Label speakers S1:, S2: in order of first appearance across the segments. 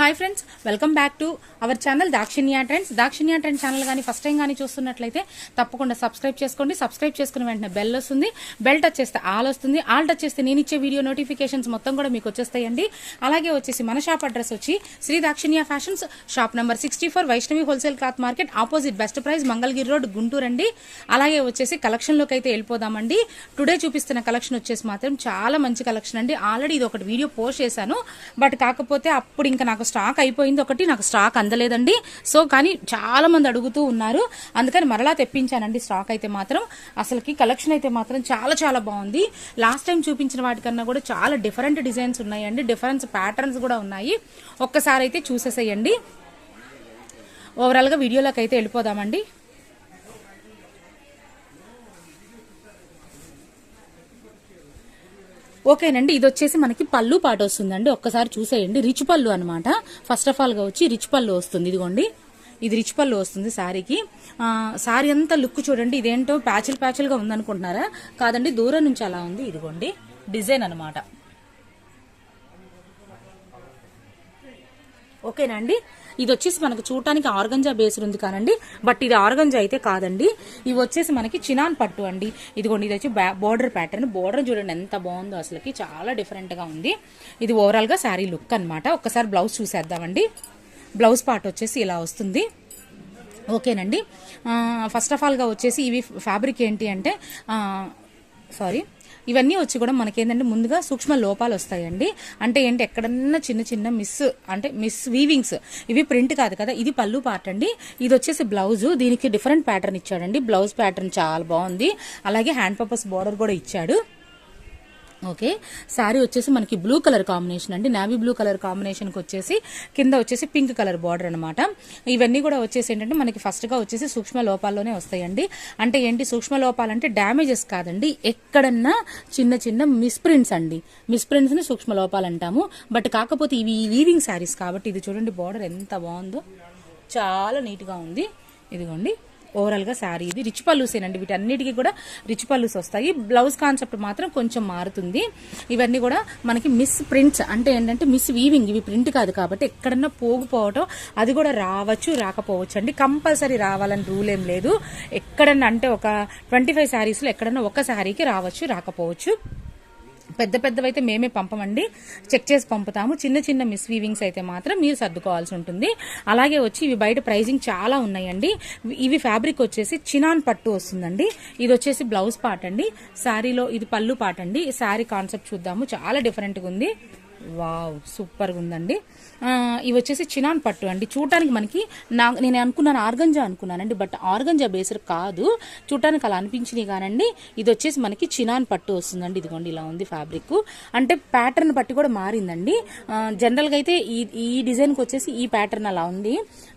S1: Hi friends welcome back to our channel Dakshinya trends Dakshinya trend channel కానీ first time కానీ చూస్తున్నట్లయితే తప్పకుండా subscribe చేసుకోండి. సబ్స్క్రైబ్ చేసుకున్న వెంటనే బెల్ వస్తుంది. బెల్ టచ్ చేస్తే ఆల్ వస్తుంది. ఆల్ టచ్ చేస్తే నేను ఇచ్చే వీడియో నోటిఫికేషన్స్ మొత్తం కూడా మీకు వచ్చేస్తాయండి. అలాగే వచ్చేసి మన షాప్ అడ్రస్ వచ్చి Shri Dakshinya fashions shop number sixty four Vaishnavi wholesale cloth market opposite best price Mangalagiri road Guntur అండి. అలాగే వచ్చేసి కలెక్షన్లోకి అయితే వెళ్ళిపోదామండి. టుడే చూపిస్తున్న కలెక్షన్ వచ్చేసి మాత్రం చాలా మంచి కలెక్షన్ అండి. ఆల్రెడీ ఇది ఒకటి వీడియో పోస్ట్ చేశాను. బట్ కాకపోతే అప్పుడు ఇంకా నాకు స్టాక్ అయిపోయింది ఒకటి నాకు స్టాక్ అందలేదండి. సో కానీ చాలా మంది అడుగుతూ ఉన్నారు. అందుకని మరలా తెప్పించానండి స్టాక్ అయితే మాత్రం. అసలుకి కలెక్షన్ అయితే మాత్రం చాలా చాలా బాగుంది. లాస్ట్ టైం చూపించిన వాటికన్నా కూడా చాలా డిఫరెంట్ డిజైన్స్ ఉన్నాయండి. డిఫరెన్స్ ప్యాటర్న్స్ కూడా ఉన్నాయి. ఒక్కసారి అయితే చూసేసేయండి. ఓవరాల్గా వీడియోలోకి అయితే వెళ్ళిపోదామండి. ఓకేనండి ఇది వచ్చేసి మనకి పళ్ళు పాట వస్తుందండి. ఒక్కసారి చూసేయండి. రిచ్ పళ్ళు అనమాట ఫస్ట్ ఆఫ్ ఆల్గా వచ్చి రిచ్ పళ్ళు వస్తుంది. ఇదిగోండి. ఇది రిచ్ పళ్ళు వస్తుంది శారీకి. శారీ అంతా లుక్ చూడండి. ఇదేంటో ప్యాచులు ప్యాచులుగా ఉందనుకుంటున్నారా? కాదండి దూరం నుంచి అలా ఉంది. ఇదిగోండి. డిజైన్ అనమాట ఓకేనండి ఇది వచ్చేసి మనకు చూడటానికి ఆర్గంజా బేస్డ్ ఉంది కానండి. బట్ ఇది ఆర్గంజా అయితే కాదండి. ఇవి వచ్చేసి మనకి చినాన్ పట్టు అండి. ఇదిగోండి ఇది వచ్చి బోర్డర్ ప్యాటర్న్ బోర్డర్ చూడండి ఎంత బాగుందో అసలుకి. చాలా డిఫరెంట్గా ఉంది. ఇది ఓవరాల్గా శారీ లుక్ అన్నమాట. ఒక్కసారి బ్లౌజ్ చూసేద్దామండి. బ్లౌజ్ పార్ట్ వచ్చేసి ఇలా వస్తుంది. ఓకేనండి. ఫస్ట్ ఆఫ్ ఆల్గా వచ్చేసి ఇవి ఫ్యాబ్రిక్ ఏంటి అంటే సారీ ఇవన్నీ వచ్చి కూడా మనకేంటంటే ముందుగా సూక్ష్మ లోపాలు వస్తాయండి. అంటే ఏంటి? ఎక్కడన్నా చిన్న చిన్న మిస్ అంటే మిస్ వీవింగ్స్ ఇవి ప్రింట్ కాదు కదా ఇది పళ్ళు పార్ట్ అండి. ఇది వచ్చేసి బ్లౌజ్. దీనికి డిఫరెంట్ ప్యాటర్న్ ఇచ్చాడండి. బ్లౌజ్ ప్యాటర్న్ చాలా బాగుంది. అలాగే హ్యాండ్ పర్పస్ బార్డర్ కూడా ఇచ్చాడు. ఓకే? శారీ వచ్చేసి మనకి బ్లూ కలర్ కాంబినేషన్ అండి. నావీ బ్లూ కలర్ కాంబినేషన్కి వచ్చేసి కింద వచ్చేసి పింక్ కలర్ బార్డర్ అనమాట ఇవన్నీ కూడా వచ్చేసి ఏంటంటే మనకి ఫస్ట్గా వచ్చేసి సూక్ష్మ లోపాల్లోనే వస్తాయండి. అంటే ఏంటి? సూక్ష్మ లోపాలంటే డ్యామేజెస్ కాదండి. ఎక్కడన్నా చిన్న చిన్న మిస్ప్రింట్స్ అండి. మిస్ప్రింట్స్ని సూక్ష్మ లోపాలు అంటాము. బట్ కాకపోతే ఇవి వీవింగ్ శారీస్ కాబట్టి ఇది చూడండి బార్డర్ ఎంత బాగుందో. చాలా నీట్గా ఉంది. ఇదిగోండి. ఓవరాల్గా శారీ ఇది. రిచ్ పల్లూసేనండి వీటన్నిటికీ కూడా రిచ్ పల్లూస్ వస్తాయి. బ్లౌజ్ కాన్సెప్ట్ మాత్రం కొంచెం మారుతుంది. ఇవన్నీ కూడా మనకి మిస్ ప్రింట్స్ అంటే ఏంటంటే మిస్ వీవింగ్. ఇవి ప్రింట్ కాదు కాబట్టి ఎక్కడన్నా పోగుపోవటం అది కూడా రావచ్చు రాకపోవచ్చు అండి. కంపల్సరీ రావాలని రూల్ ఏం లేదు. ఎక్కడన్నా అంటే ఒక ట్వంటీ ఫైవ్ శారీస్లో ఎక్కడన్నా ఒక శారీకి రావచ్చు రాకపోవచ్చు. పెద్ద పెద్దవైతే మేమే పంపమండి. చెక్ చేసి పంపుతాము. చిన్న చిన్న మిస్ వీవింగ్స్ అయితే మాత్రం మీరు సర్దుకోవాల్సి ఉంటుంది. అలాగే వచ్చి ఇవి బయట ప్రైజింగ్ చాలా ఉన్నాయండి. ఇవి ఫ్యాబ్రిక్ వచ్చేసి చినాన్ పట్టు వస్తుందండి. ఇది వచ్చేసి బ్లౌజ్ పార్ట్ అండి. శారీలో ఇది పళ్ళు పార్ట్ అండి. శారీ కాన్సెప్ట్ చూద్దాము. చాలా డిఫరెంట్గా ఉంది. వావ్ సూపర్గా ఉందండి. ఇవి వచ్చేసి చినాన్ పట్టు అండి. చూడటానికి మనకి నా నేను అనుకున్నాను ఆర్గంజా అనుకున్నానండి బట్ ఆర్గంజా బేసర్ కాదు. చూడటానికి అలా అనిపించినాయి కానండి. ఇది వచ్చేసి మనకి చినాన్ పట్టు వస్తుందండి. ఇదిగోండి ఇలా ఉంది ఫ్యాబ్రిక్. అంటే ప్యాటర్న్ బట్టి కూడా మారిందండి. జనరల్గా అయితే ఈ ఈ డిజైన్కి వచ్చేసి ఈ ప్యాటర్న్ అలా ఉంది.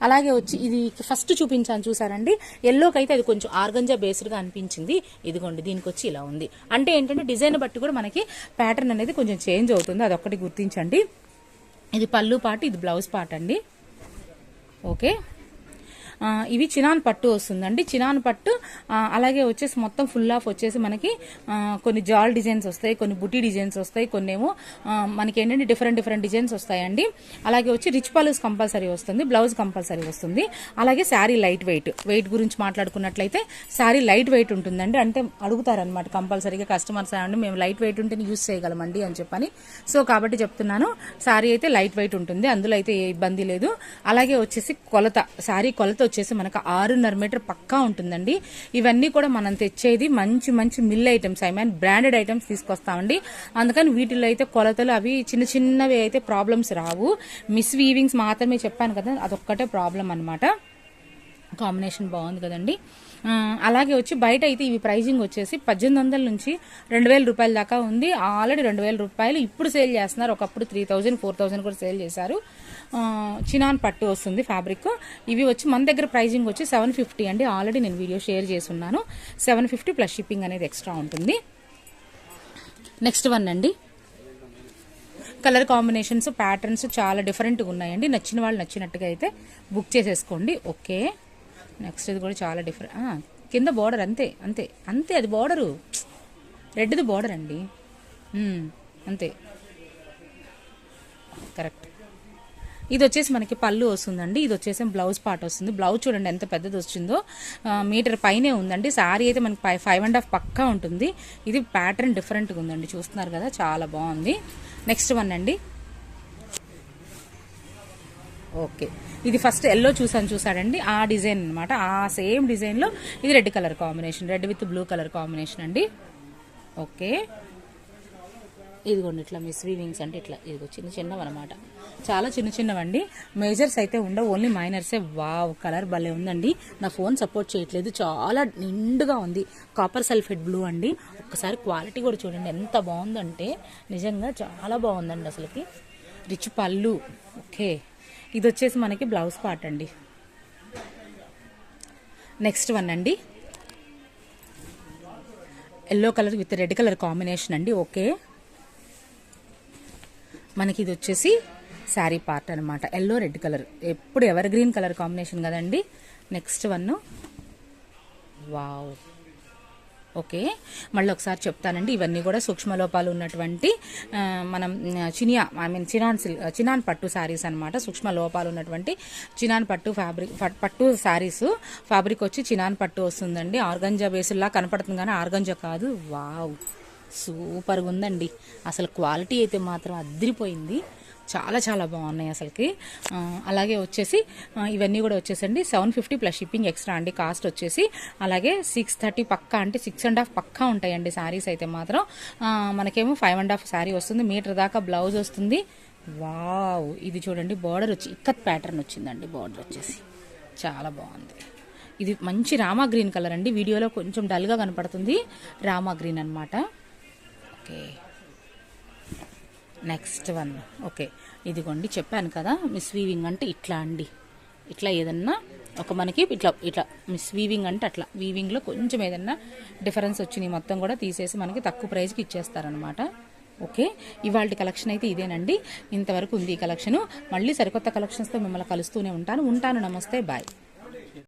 S1: అలాగే వచ్చి ఇది ఫస్ట్ చూపించాను చూసారండి. ఎల్లోకి అయితే అది కొంచెం ఆర్గంజా బేస్డ్గా అనిపించింది. ఇదిగోండి దీనికి వచ్చి ఇలా ఉంది. అంటే ఏంటంటే డిజైన్ బట్టి కూడా మనకి ప్యాటర్న్ అనేది కొంచెం చేంజ్ అవుతుంది. అదొక్కటి గుర్తించండి. ఇది పళ్ళు పాటు ఇది బ్లౌజ్ పార్ట్ అండి ఓకే? ఇవి చినాన్ పట్టు వస్తుందండి. చినాన్ పట్టు అలాగే వచ్చేసి మొత్తం ఫుల్ ఆఫ్ వచ్చేసి మనకి కొన్ని జాల్ డిజైన్స్ వస్తాయి కొన్ని బుటీ డిజైన్స్ వస్తాయి కొన్ని ఏమో మనకి ఏంటంటే డిఫరెంట్ డిఫరెంట్ డిజైన్స్ వస్తాయండి. అలాగే వచ్చి రిచ్ పాలస్ కంపల్సరీ వస్తుంది బ్లౌజ్ కంపల్సరీ వస్తుంది. అలాగే శారీ లైట్ వెయిట్ వెయిట్ గురించి మాట్లాడుకున్నట్లయితే శారీ లైట్ వెయిట్ ఉంటుందండి. అంటే అడుగుతారనమాట కంపల్సరీగా కస్టమర్స్ అండి మేము లైట్ వెయిట్ ఉంటేనే యూస్ చేయగలమండి అని చెప్పని. సో కాబట్టి చెప్తున్నాను శారీ అయితే లైట్ వెయిట్ ఉంటుంది అందులో అయితే ఏ ఇబ్బంది లేదు. అలాగే వచ్చేసి కొలత శారీ కొలత వచ్చేసి మనకు ఆరున్నర మీటర్ పక్కా ఉంటుందండి. ఇవన్నీ కూడా మనం తెచ్చేది మంచి మంచి mill items I mean branded items తీసుకొస్తామండి. అందుకని వీటిలో అయితే కొలతలు అవి చిన్న చిన్నవి అయితే ప్రాబ్లమ్స్ రావు. మిస్ వీవింగ్స్ మాత్రమే చెప్పాను కదా అదొక్కటే ప్రాబ్లం అనమాట కాంబినేషన్ బాగుంది కదండి. అలాగే వచ్చి బయట అయితే ఇవి ప్రైజింగ్ వచ్చేసి పద్దెనిమిది వందల నుంచి రెండు వేల రూపాయల దాకా ఉంది. ఆల్రెడీ రెండు వేల రూపాయలు ఇప్పుడు సేల్ చేస్తున్నారు. ఒకప్పుడు త్రీ థౌజండ్ ఫోర్ థౌజండ్ కూడా సేల్ చేశారు. చినాన్ పట్టు వస్తుంది ఫ్యాబ్రిక్. ఇవి వచ్చి మన దగ్గర ప్రైజింగ్ వచ్చి సెవెన్ ఫిఫ్టీ అండి. ఆల్రెడీ నేను వీడియో షేర్ చేస్తున్నాను సెవెన్ ఫిఫ్టీ ప్లస్ షిప్పింగ్ అనేది ఎక్స్ట్రా ఉంటుంది. నెక్స్ట్ వన్ అండి. కలర్ కాంబినేషన్స్ ప్యాటర్న్స్ చాలా డిఫరెంట్గా ఉన్నాయండి. నచ్చిన వాళ్ళు నచ్చినట్టుగా అయితే బుక్ చేసేసుకోండి. ఓకే. నెక్స్ట్ ఇది కూడా చాలా డిఫరెంట్ కింద బార్డర్ అంతే అంతే అంతే. అది బార్డరు. రెడ్ది బార్డర్ అండి. అంతే. కరెక్ట్. ఇది వచ్చేసి మనకి పళ్ళు వస్తుందండి. ఇది వచ్చేసి బ్లౌజ్ పార్ట్ వస్తుంది. బ్లౌజ్ చూడండి ఎంత పెద్దది వచ్చిందో. మీటర్ పైనే ఉందండి. శారీ అయితే మనకి ఫైవ్ ఫైవ్ అండ్ హాఫ్ పక్కా ఉంటుంది. ఇది ప్యాటర్న్ డిఫరెంట్గా ఉందండి. చూస్తున్నారు కదా చాలా బాగుంది. నెక్స్ట్ వన్ అండి. ఓకే. ఇది ఫస్ట్ ఎల్లో చూసాను చూసాడండి. ఆ డిజైన్ అనమాట ఆ సేమ్ డిజైన్లో ఇది red colour combination red with blue colour combination అండి. ఓకే. ఇదిగోండి ఇట్లా మిస్ వీవింగ్స్ అంటే ఇట్లా ఇదిగో చిన్న చిన్నవి అనమాట చాలా చిన్న చిన్నవండి. మేజర్స్ అయితే ఉండవు ఓన్లీ మైనర్సే వావ్ కలర్ భలే ఉందండి. నా ఫోన్ సపోర్ట్ చేయట్లేదు. చాలా నిండుగా ఉంది. కాపర్ సల్ఫేట్ బ్లూ అండి. ఒక్కసారి క్వాలిటీ కూడా చూడండి. ఎంత బాగుందంటే నిజంగా చాలా బాగుందండి అసలుకి. రిచ్ పళ్ళు. ఓకే. ఇది వచ్చేసి మనకి బ్లౌజ్ పార్ట్ అండి. నెక్స్ట్ వన్ అండి. Yellow colour with red colour combination అండి. ఓకే మనకి ఇది వచ్చేసి శారీ పార్ట్ అనమాట ఎల్లో రెడ్ కలర్. ఎప్పుడు ఎవర్ గ్రీన్ కలర్ కాంబినేషన్ కదండి. Next one. వావ్. ఓకే. మళ్ళీ ఒకసారి చెప్తానండి. ఇవన్నీ కూడా సూక్ష్మ లోపాలు ఉన్నటువంటి మనం చినియా ఐ మీన్ చినాన్ సిల్ చినాన్ పట్టు శారీస్ అనమాట సూక్ష్మ లోపాలు ఉన్నటువంటి చినాన్ పట్టు ఫ్యాబ్రిక్ పట్టు శారీస్. ఫ్యాబ్రిక్ వచ్చి చినాన్ పట్టు వస్తుందండి. ఆర్గంజా బేసుల్లా కనపడుతుంది కానీ ఆర్గంజా కాదు. వావ్. సూపర్గా ఉందండి అసలు క్వాలిటీ అయితే మాత్రం అదిరిపోయింది చాలా చాలా బాగున్నాయి అసలుకి. అలాగే వచ్చేసి ఇవన్నీ కూడా వచ్చేసండి. Seven fifty plus shipping extra అండి కాస్ట్ వచ్చేసి. అలాగే సిక్స్ థర్టీ పక్కా అంటే సిక్స్ అండ్ హాఫ్ పక్కా ఉంటాయండి శారీస్ అయితే మాత్రం. మనకేమో ఫైవ్ అండ్ హాఫ్ శారీ వస్తుంది. మీటర్ దాకా బ్లౌజ్ వస్తుంది. వావ్! ఇది చూడండి బార్డర్ వచ్చి ఇక్కత్ ప్యాటర్న్ వచ్చిందండి బార్డర్ వచ్చేసి. చాలా బాగుంది. ఇది మంచి రామా గ్రీన్ కలర్ అండి. వీడియోలో కొంచెం డల్గా కనపడుతుంది. రామా గ్రీన్ అన్నమాట. ఓకే. Next one okay. ఇదిగోండి చెప్పాను కదా మిస్ వీవింగ్ అంటే ఇట్లా అండి. ఇట్లా ఏదన్నా ఒక మనకి ఇట్లా ఇట్లా. మిస్ వీవింగ్ అంటే అట్లా. వీవింగ్లో కొంచెం ఏదన్నా డిఫరెన్స్ వచ్చినాయి మొత్తం కూడా తీసేసి మనకి తక్కువ ప్రైస్కి ఇచ్చేస్తారనమాట ఓకే. ఇవాళ కలెక్షన్ అయితే ఇదేనండి. ఇంతవరకు ఉంది ఈ కలెక్షను మళ్ళీ సరికొత్త కలెక్షన్స్తో మిమ్మల్ని కలుస్తూనే ఉంటాను. ఉంటాను. నమస్తే. బాయ్